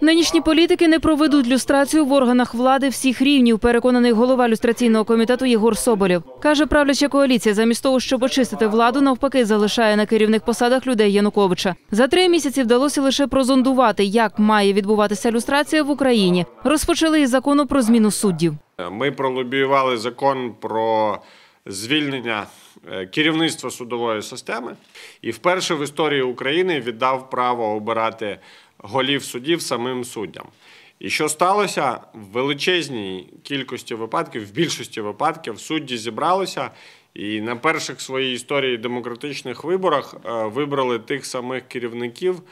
Нинішні політики не проведуть люстрацію в органах влади всіх рівнів. Переконаний голова люстраційного комітету Єгор Соболєв. каже, правляча коаліція замість того, щоб очистити владу, навпаки, залишає на керівних посадах людей Януковича. За три місяці вдалося лише прозондувати, як має відбуватися люстрація в Україні. Розпочали із закону про зміну суддів. Ми пролобіювали закон про звільнення е, керівництва судової системи і вперше в історії України віддав право обирати голів судів самим суддям. І що сталося? В величезній кількості випадків, в більшості випадків, судді зібралися і на перших своїй історії демократичних виборах е, вибрали тих самих керівників,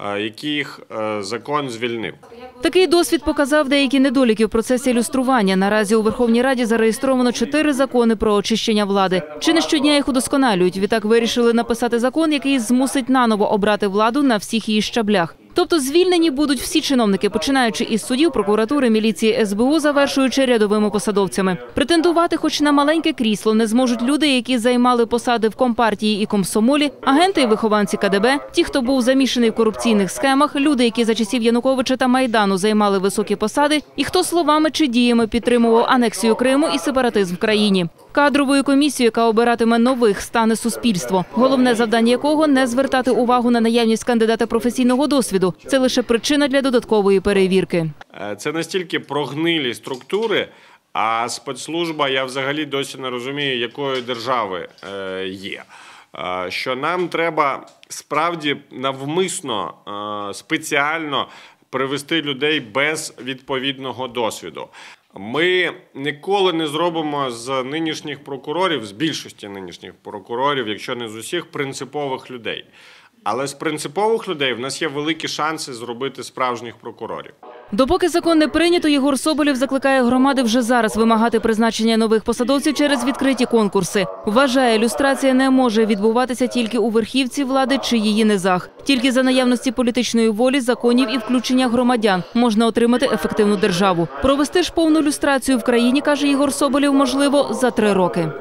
яких е, закон звільнив. Такий досвід показав деякі недоліки в процесі ілюстрування. Наразі у Верховній Раді зареєстровано чотири закони про очищення влади. Чи не щодня їх удосконалюють? Відтак вирішили написати закон, який змусить наново обрати владу на всіх її щаблях. Тобто звільнені будуть всі чиновники, починаючи із судів, прокуратури, міліції, СБУ, завершуючи рядовими посадовцями. Претендувати, хоч на маленьке крісло, не зможуть люди, які займали посади в компартії і комсомолі, агенти і вихованці КДБ, ті, хто був замішаний в корупційних схемах, люди, які за часів Януковича та Майдану займали високі посади, і хто словами чи діями підтримував анексію Криму і сепаратизм в країні. Кадровою комісією, яка обиратиме нових, стане суспільство. Головне завдання якого не звертати увагу на наявність кандидата професійного досвіду. Це лише причина для додаткової перевірки. Е, Це настільки прогнилі структури, а спецслужба я взагалі досі не розумію, якої держави е, є. Е, Що нам треба справді навмисно, спеціально привести людей без відповідного досвіду. Ми ніколи не зробимо з нинішніх прокурорів, з більшості нинішніх прокурорів, якщо не з усіх, принципових людей. Але з принципових людей в нас є великі шанси зробити справжніх прокурорів. Допоки закон не прийнято, Єгор Соболєв закликає громади вже зараз вимагати призначення нових посадовців через відкриті конкурси. Вважає, люстрація не може відбуватися тільки у верхівці влади чи її низах. Тільки за наявності політичної волі, законів і включення громадян можна отримати ефективну державу. Провести ж повну люстрацію в країні, каже Єгор Соболєв, можливо за три роки.